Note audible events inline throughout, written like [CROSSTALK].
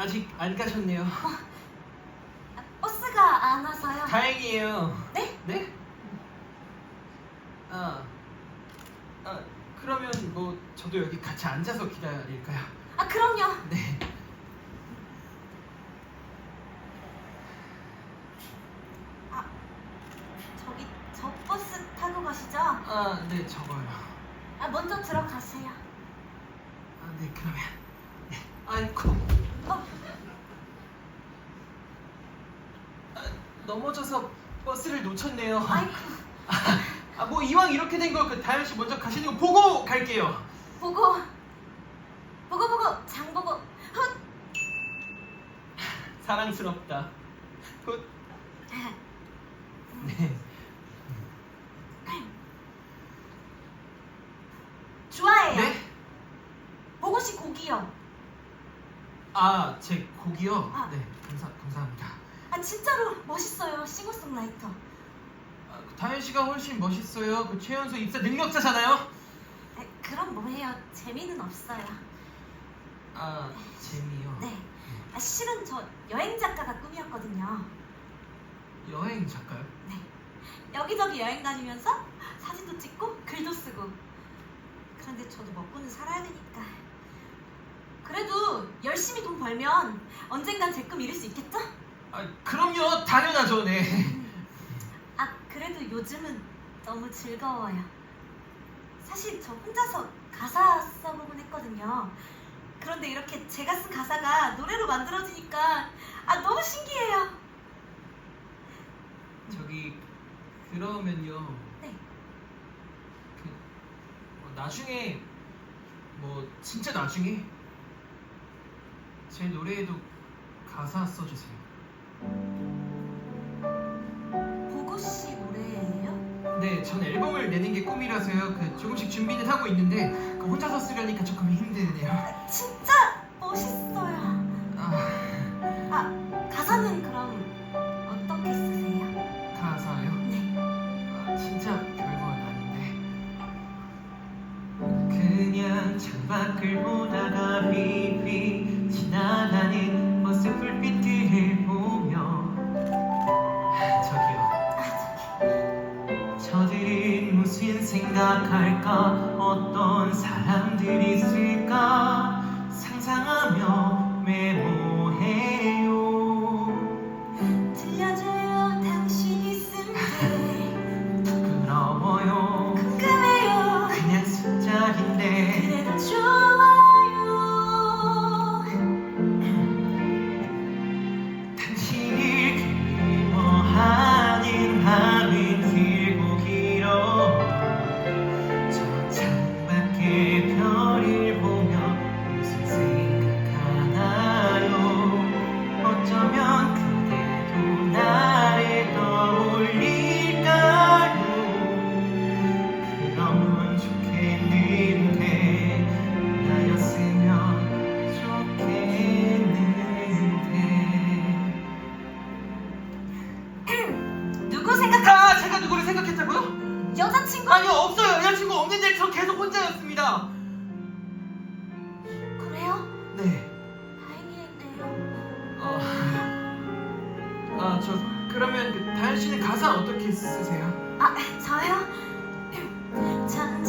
아직 안 가셨네요. 아, 버스가 안 와서요. 다행이에요. 네? 네? 아, 아 그러면 뭐 저도 여기 같이 앉아서 기다릴까요? 아 그럼요. 네. 아 저기 저 버스 타고 가시죠? 아, 네 저거요. 아 먼저 들어가세요. 아, 네 그러면. 네. 아이고. 어, 아, 넘어져서 버스를 놓쳤네요. 아이고 [LAUGHS] 아, 뭐 이왕 이렇게 된 거 그 다현 씨 먼저 가시는 거 보고 갈게요. 보고 보고 보고 장 보고 훗. 사랑스럽다. 굿. 네. 좋아해요. 네? 보고시 곡이요. 아, 제 곡이요. 아. 네, 감사 감사합니다. 아 진짜로 멋있어요. 싱어송라이터. 아, 그 다현 씨가 훨씬 멋있어요. 그 최연소 입사 능력자잖아요. 아, 그럼 뭐해요? 재미는 없어요. 아, 재미요. 네. 아, 실은 저 여행 작가가 꿈이었거든요. 여행 작가요? 네. 여기저기 여행 다니면서 사진도 찍고 글도 쓰고. 그런데 저도 먹고는 살아야 되니까. 그래도 열심히 돈 벌면 언젠간 제 꿈 이룰 수 있겠죠? 아, 그럼요. 당연하죠. 네. 아, 그래도 요즘은 너무 즐거워요. 사실 저 혼자서 가사 써보곤 했거든요. 그런데 이렇게 제가 쓴 가사가 노래로 만들어지니까 아, 너무 신기해요. 저기 그러면요. 네. 그 어, 나중에 뭐 진짜 나중에 제 노래에도 가사 써주세요. 보고씨 노래예요? 네, 전 앨범을 내는 게 꿈이라서요. 그 조금씩 준비는 하고 있는데 그 혼자서 쓰려니까 조금 힘드네요. 아, 진짜 멋있어요. 아, 아, 가사는 그럼 어떻게 쓰세요? 가사요? 네. 아, 진짜 별건 아닌데. 그냥 창밖을 보다가 휘휘 지나가는 불빛들을 생각할까? 어떤 사람들이 있을까? 상상하며 다현 씨는 가사 어떻게 쓰세요? 아, 저요? 잠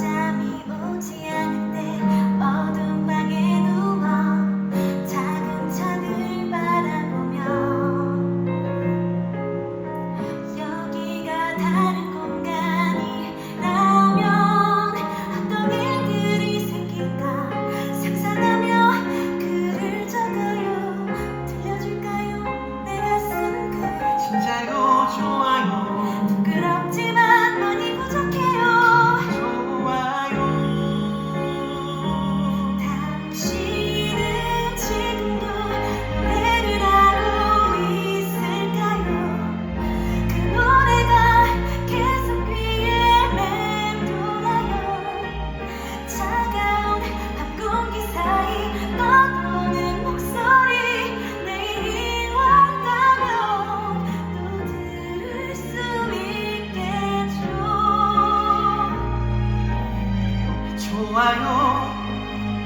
좋아요.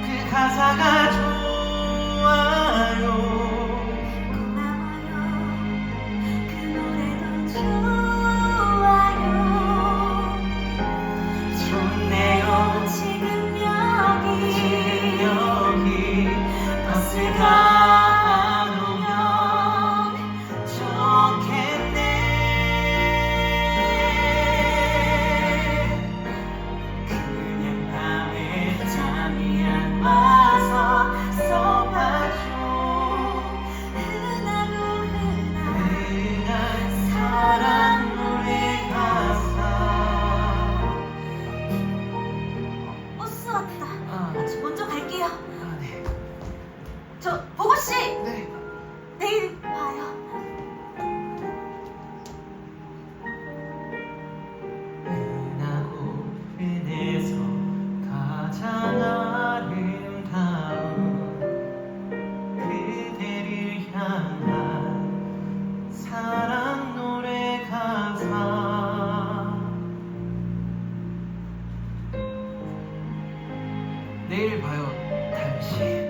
그 가사가 좋아요. 저 보고 씨 네. 내일 봐요. 은하고 은에서 가장 아름다운 그대를 향한 사랑 노래 가사 내일 봐요, 당신.